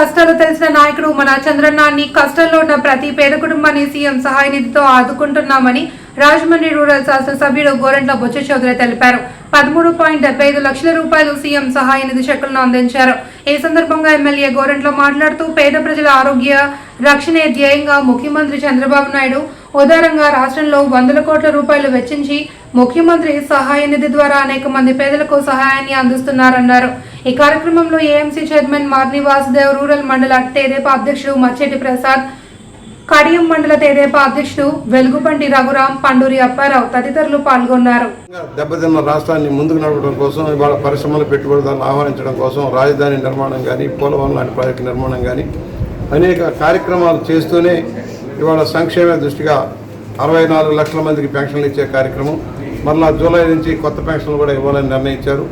కష్టాలు తెలిసిన నాయకుడు మన చంద్రన్నాన్ని కష్టంలో ఉన్న ప్రతి పేద కుటుంబాన్ని సీఎం సహాయ నిధితో ఆదుకుంటున్నామని రాజమండ్రి రూరల్ శాసనసభ్యుడు గోరంట్ల బొచ్చ చౌదరి తెలిపారు. పదమూడు పాయింట్ డెబ్బై ఐదు లక్షల రూపాయలు సీఎం సహాయ నిధి చెక్కులను అందించారు. ఈ సందర్భంగా ఎమ్మెల్యే గోరెంట్ల మాట్లాడుతూ పేద ప్రజల ఆరోగ్య రక్షణే ధ్యేయంగా ముఖ్యమంత్రి చంద్రబాబు నాయుడు ఉదారంగా రాష్ట్రంలో వందల కోట్ల రూపాయలు వెచ్చించి ముఖ్యమంత్రి సహాయ నిధి ద్వారా అనేక మంది పేదలకు సహాయాన్ని అందిస్తున్నారన్నారు. ఈ కార్యక్రమంలో AMC chairman Marni Vasudev rural మండల తెదేపా అధ్యక్షుడు మచ్చెటి ప్రసాద్ కడియం మండల తెదేపా అధ్యక్షుడు వెలుగుపంటి రఘురాం పండూరి అప్పారావు తదితరులు పాల్గొన్నారు. దెబ్బతిన్న రాష్ట్రాన్ని ముందుకు నడపడం కోసం ఇవాళ పరిశ్రమల పెట్టుబడిదారులు ఆహ్వానించడం కోసం రాజధాని నిర్మాణం కానీ పోలవరం లాంటి ప్రాజెక్టు నిర్మాణం కానీ అనేక కార్యక్రమాలు చేస్తూనే ఇవాళ సంక్షేమ దృష్టిగా అరవై నాలుగు లక్షల మందికి పెన్షన్లు ఇచ్చే కార్యక్రమం మరలా జూలై నుంచి కొత్త పెన్షన్లు కూడా ఇవ్వాలని నిర్ణయించారు.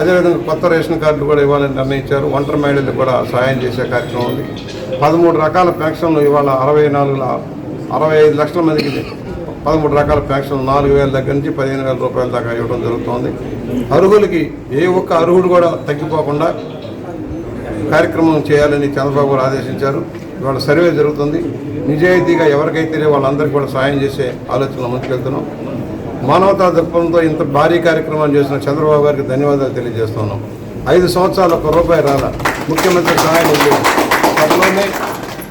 అదేవిధంగా కొత్త రేషన్ కార్డులు కూడా ఇవ్వాలని నిర్ణయించారు. ఒంటరి మహిళలకు కూడా సహాయం చేసే కార్యక్రమం ఉంది. పదమూడు రకాల పెన్షన్లు ఇవాళ అరవై నాలుగు అరవై ఐదు లక్షల మందికి పదమూడు రకాల పెన్షన్లు నాలుగు వేల దగ్గర నుంచి పదిహేను వేల రూపాయల దాకా ఇవ్వడం జరుగుతోంది. అర్హులకి ఏ ఒక్క అర్హుడు కూడా తగ్గిపోకుండా కార్యక్రమం చేయాలని చంద్రబాబు గారు ఆదేశించారు. ఇవాళ సర్వే జరుగుతుంది. నిజాయితీగా ఎవరికైతే వాళ్ళందరికీ కూడా సాయం చేసే ఆలోచనలో ముందుకెళ్తున్నాం. మానవతా దృక్పథంతో ఇంత భారీ కార్యక్రమం చేసిన చంద్రబాబు గారికి ధన్యవాదాలు తెలియజేస్తున్నాం. ఐదు సంవత్సరాలు ఒక రూపాయి రాల. ముఖ్యమంత్రి సహాయం త్వరలోనే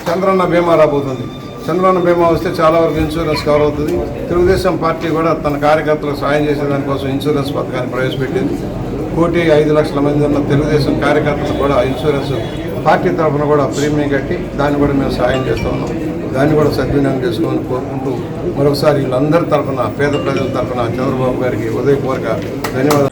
చంద్రన్న బీమా రాబోతుంది. చంద్రన్న బీమా వస్తే చాలా వరకు ఇన్సూరెన్స్ కవర్ అవుతుంది. తెలుగుదేశం పార్టీ కూడా తన కార్యకర్తలకు సాయం చేసే దానికోసం ఇన్సూరెన్స్ పథకాన్ని ప్రవేశపెట్టింది. కోటి ఐదు లక్షల మంది ఉన్న తెలుగుదేశం కార్యకర్తలు కూడా ఇన్సూరెన్స్ పార్టీ తరఫున కూడా ప్రీమియం కట్టి దాన్ని కూడా మేము సాయం చేస్తూ ఉన్నాం. దాన్ని కూడా సద్వినియోగం చేసుకోవాలని కోరుకుంటూ మరొకసారి వీళ్ళందరి తరఫున పేద ప్రజల తరఫున చంద్రబాబు గారికి ఉదయపూర్వక ధన్యవాదాలు.